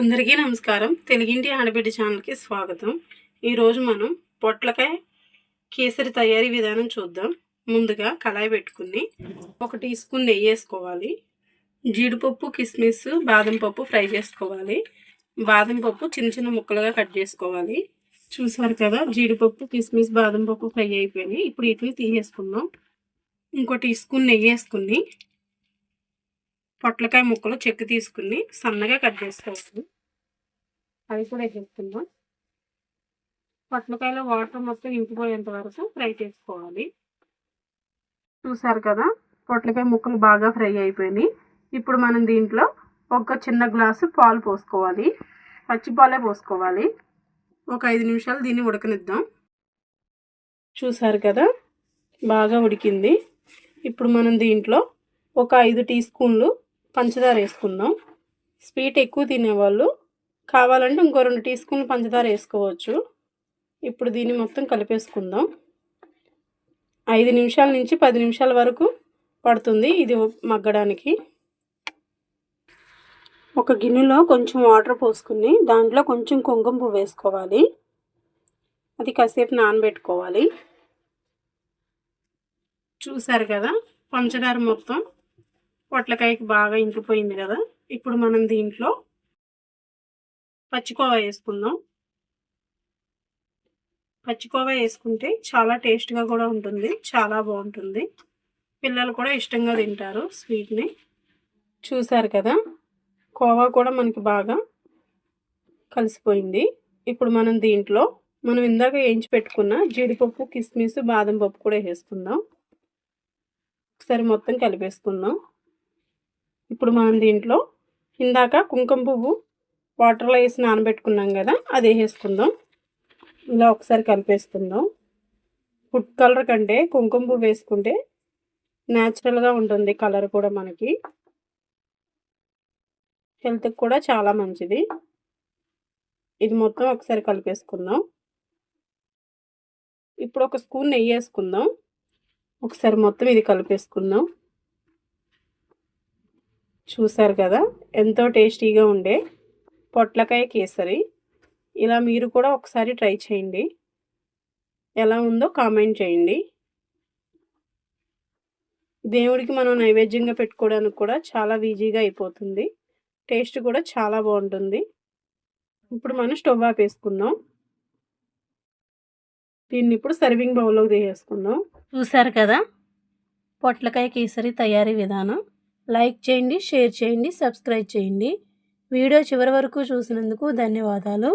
అందరికీ నమస్కారం. తెలుగింటి ఆడబిడ్డ ఛానల్కి స్వాగతం. ఈరోజు మనం పొట్లకాయ కేసరి తయారీ విధానం చూద్దాం. ముందుగా కళాయి పెట్టుకుని ఒక టీ స్పూన్ నెయ్యి వేసుకోవాలి. జీడిపప్పు కిస్మిస్ బాదం పప్పు ఫ్రై చేసుకోవాలి. బాదం పప్పు చిన్న చిన్న ముక్కలుగా కట్ చేసుకోవాలి. చూసారు కదా జీడిపప్పు కిస్మిస్ బాదం పప్పు ఫ్రై అయిపోయినాయి. ఇప్పుడు వీటిని తీసేసుకుందాం. ఇంకో టీ స్పూన్ నెయ్యి వేసుకుని పొట్లకాయ ముక్కలు చెక్కు తీసుకుని సన్నగా కట్ చేసుకోవాలి. అవి కూడా వేసేస్తున్నాం పొట్లకాయలో వాటర్ మొత్తం ఇంకిపోయేంత వరకు ఫ్రై చేసుకోవాలి. చూసారు కదా పొట్లకాయ ముక్కలు బాగా ఫ్రై అయిపోయినాయి. ఇప్పుడు మనం దీంట్లో ఒక చిన్న గ్లాసు పాలు పోసుకోవాలి. పచ్చి పాలే పోసుకోవాలి. ఒక ఐదు నిమిషాలు దీన్ని ఉడకనిద్దాం. చూసారు కదా బాగా ఉడికింది. ఇప్పుడు మనం దీంట్లో ఒక ఐదు టీ స్పూన్లు పంచదార వేసుకుందాం. స్వీట్ ఎక్కువ తినేవాళ్ళు. కావాలంటే ఇంకో రెండు టీ స్పూన్లు పంచదార వేసుకోవచ్చు. ఇప్పుడు దీన్ని మొత్తం కలిపేసుకుందాం. ఐదు నిమిషాల నుంచి పది నిమిషాల వరకు పడుతుంది ఇది మగ్గడానికి. ఒక గిన్నెలో కొంచెం వాటర్ పోసుకుని దాంట్లో కొంచెం కుంకుమ పువ్వు వేసుకోవాలి. అది కాసేపు నానబెట్టుకోవాలి. చూసారు కదా? పంచదార మొత్తం పొట్లకాయకి బాగా ఇంకిపోయింది కదా. ఇప్పుడు మనం దీంట్లో పచ్చికోవా వేసుకుందాం. పచ్చికోవా వేసుకుంటే చాలా టేస్ట్గా కూడా ఉంటుంది చాలా బాగుంటుంది. పిల్లలు కూడా ఇష్టంగా తింటారు స్వీట్ని. చూసారు కదా కోవా కూడా మనకి బాగా కలిసిపోయింది. ఇప్పుడు మనం దీంట్లో మనం ఇందాక వేయించి పెట్టుకున్న జీడిపప్పు కిస్మిస్ బాదం పప్పు కూడా వేసుకుందాం. ఒకసారి మొత్తం కలిపేసుకుందాం. ఇప్పుడు మనం దీంట్లో ఇందాక కుంకుమ పువ్వు వాటర్లో వేసి నానబెట్టుకున్నాం కదా అది వేసేసుకుందాం. ఇలా ఒకసారి కలిపేసుకుందాం. ఫుడ్ కలర్ కంటే కుంకుమ పువ్వు వేసుకుంటే న్యాచురల్గా ఉంటుంది కలర్ కూడా మనకి. హెల్త్కి కూడా చాలా మంచిది. ఇది మొత్తం ఒకసారి కలిపేసుకుందాం. ఇప్పుడు ఒక స్పూన్ నెయ్యి వేసుకుందాం. ఒకసారి మొత్తం ఇది కలిపేసుకుందాం. చూసారు కదా? ఎంతో టేస్టీగా ఉండే పొట్లకాయ కేసరి. ఇలా మీరు కూడా ఒకసారి ట్రై చేయండి. ఎలా ఉందో కామెంట్ చేయండి. దేవుడికి మనం నైవేద్యంగా పెట్టుకోవడానికి కూడా చాలా ఈజీగా అయిపోతుంది. టేస్ట్ కూడా చాలా బాగుంటుంది. ఇప్పుడు మనం స్టవ్ ఆపేసుకుందాం. దీన్ని ఇప్పుడు సర్వింగ్ బౌల్లోకి తీసేసుకుందాం. చూసారు కదా? పొట్లకాయ కేసరి తయారీ విధానం. లైక్ చేయండి షేర్ చేయండి సబ్స్క్రైబ్ చేయండి. వీడియో చివరి వరకు చూసినందుకు ధన్యవాదాలు.